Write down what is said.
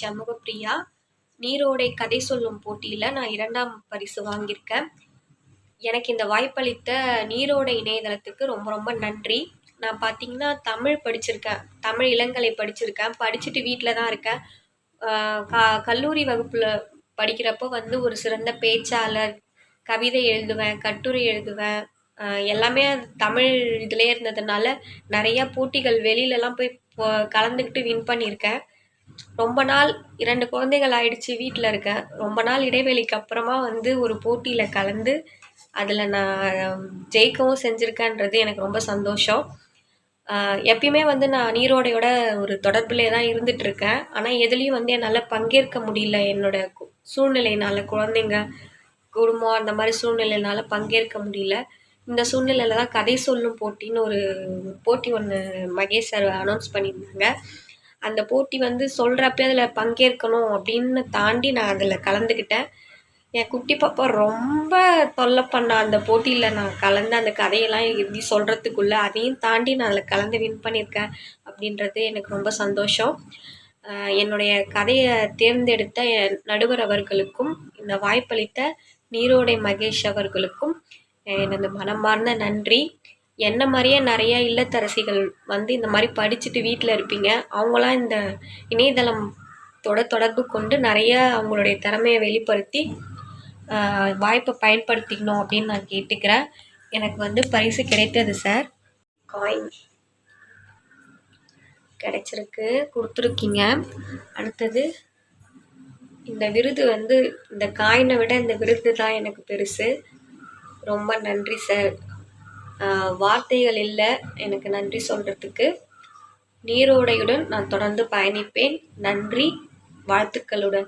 சண்முகப்பிரியா நீரோடை கதை சொல்லும் போட்டியில் நான் இரண்டாம் பரிசு வாங்கியிருக்கேன். எனக்கு இந்த வாய்ப்பளித்த நீரோடை இணையதளத்துக்கு ரொம்ப ரொம்ப நன்றி. நான் பார்த்தீங்கன்னா தமிழ் படிச்சிருக்கேன். தமிழ் இளங்கலை படிச்சிருக்கேன். படிச்சுட்டு வீட்டில் தான் இருக்கேன். க கல்லூரி வகுப்பில் படிக்கிறப்போ வந்து ஒரு சிறந்த பேச்சாளர் கவிதை எழுதுவேன் கட்டுரை எழுதுவேன். எல்லாமே தமிழ் இதிலே இருந்ததுனால நிறையா போட்டிகள் வெளியிலலாம் போய் கலந்துக்கிட்டு வின் பண்ணியிருக்கேன். ரொம்ப நாள் இரண்டு குழந்தைகள் ஆயிடுச்சு வீட்டில் இருக்கேன் ரொம்ப நாள் இடைவெளிக்கு அப்புறமா வந்து ஒரு போட்டியில் கலந்து அதில் நான் ஜெயிக்கவும் செஞ்சுருக்கேன்றது எனக்கு ரொம்ப சந்தோஷம். எப்பயுமே வந்து நான் நீரோடையோட ஒரு தொடர்பிலே தான் இருந்துகிட்ருக்கேன் ஆனால் எதுலேயும் வந்து என்னால் பங்கேற்க முடியல. என்னோட சூழ்நிலையினால் குழந்தைங்க குடும்பம் அந்த மாதிரி சூழ்நிலையினால் பங்கேற்க முடியல. இந்த சூழ்நிலையில தான் கதை சொல்லும் போட்டின்னு ஒரு போட்டி ஒன்று மகேஷ் சார் அனௌன்ஸ் பண்ணியிருந்தாங்க. அந்த போட்டி வந்து சொல்கிறப்ப அதில் பங்கேற்கணும் அப்படின்னு தாண்டி நான் அதில் கலந்துக்கிட்டேன் என் குட்டி பாப்பா ரொம்ப தொல்லை பண்ண அந்த போட்டியில் நான் கலந்து அந்த கதையெல்லாம் எப்படி சொல்கிறதுக்குள்ளே அதையும் தாண்டி நான் அதில் கலந்து வின் பண்ணியிருக்கேன் அப்படின்றது எனக்கு ரொம்ப சந்தோஷம். என்னுடைய கதையை தேர்ந்தெடுத்த என் நடுவர் அவர்களுக்கும் இந்த வாய்ப்பளித்த நீரோடை மகேஷ் அவர்களுக்கும் எனது மனமார்ந்த நன்றி. என்ன மாதிரியே நிறைய இல்லத்தரசிகள் வந்து இந்த மாதிரி படிச்சுட்டு வீட்டில் இருப்பீங்க. அவங்களாம் இந்த இணையதளம் தொட தொடர்பு கொண்டு நிறைய அவங்களுடைய திறமையை வெளிப்படுத்தி வாய்ப்பை பயன்படுத்திக்கணும் அப்படின்னு நான் கேட்டுக்கிறேன். எனக்கு வந்து பரிசு கிடைத்தது சார். காயின் கிடைச்சிருக்கு. கொடுத்துருக்கீங்க. அடுத்தது இந்த விருது வந்து இந்த காயினை விட இந்த விருது தான் எனக்கு பெருசு. ரொம்ப நன்றி சார். வார்த்தைகள் இல்லை. எனக்கு நன்றி சொல்கிறதுக்கு நீரோடையுடன் நான் தொடர்ந்து பயணிப்பேன். நன்றி. வாழ்த்துக்களுடன்.